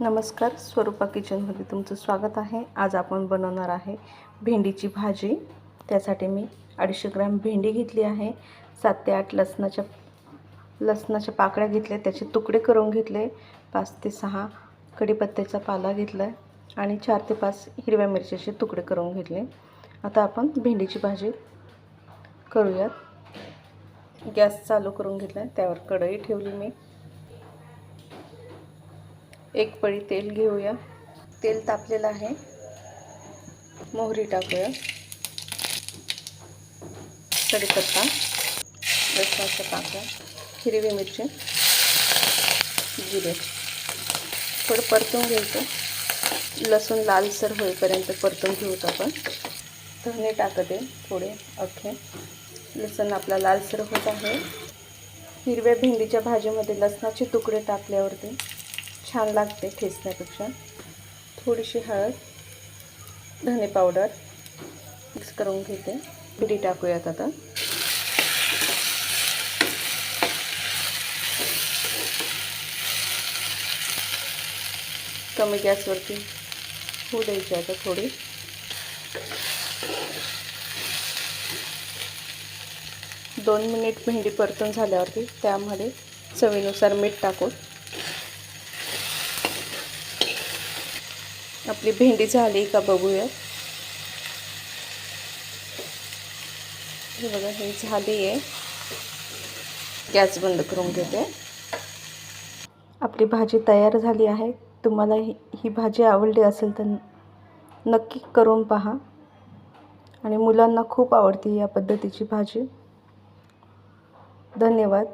नमस्कार स्वरूपा किचनमध्ये तुमचं स्वागत आहे. आज आपण बनवणार आहे भेंडीची भाजी. त्यासाठी मी अडीचशे ग्रॅम भेंडी घेतली आहे. सात ते आठ लसणाच्या लसणाच्या पाकळ्या घेतल्या त्याचे तुकडे करून घेतले. पाच ते सहा कढीपत्त्याचा पाला घेतला आहे आणि चार ते पाच हिरव्या मिरच्याचे तुकडे करून घेतले. आता आपण भेंडीची भाजी करूयात. गॅस चालू करून घेतला आहे त्यावर कढई ठेवली मी. एक पळी तेल घेऊया. तेल तापलेलं आहे. मोहरी टाकूया. कढीपत्ता लसणाच्या पाकळ्या हिरवी मिरची जिरे. थोडं परतून घ्यायचं. लसूण लालसर होईपर्यंत परतून घेऊत आपण. धने टाकते थोडे अख्खे. लसूण आपला लालसर होत आहे. हिरव्या भेंडीच्या भाजीमध्ये लसणाचे तुकडे टाकल्यावरती छान लागते ठेचण्यापेक्षा. थोडीशी हळद धने पावडर मिक्स करून घेते. बिडी टाकूयात आता. कमी गॅसवरती होऊ द्यायची आता थोडी. दोन मिनिट भेंडी परतून झाल्यावरती त्यामध्ये चवीनुसार मीठ टाकून आपली भेंडी झाली का बघूया. हे बघा हे झाली आहे गॅस बंद करून घेते. आपली भाजी तयार झाली आहे. तुम्हाला ही ही भाजी आवडली असेल तर नक्की करून पहा. आणि मुलांना खूप आवडते या पद्धतीची भाजी. धन्यवाद.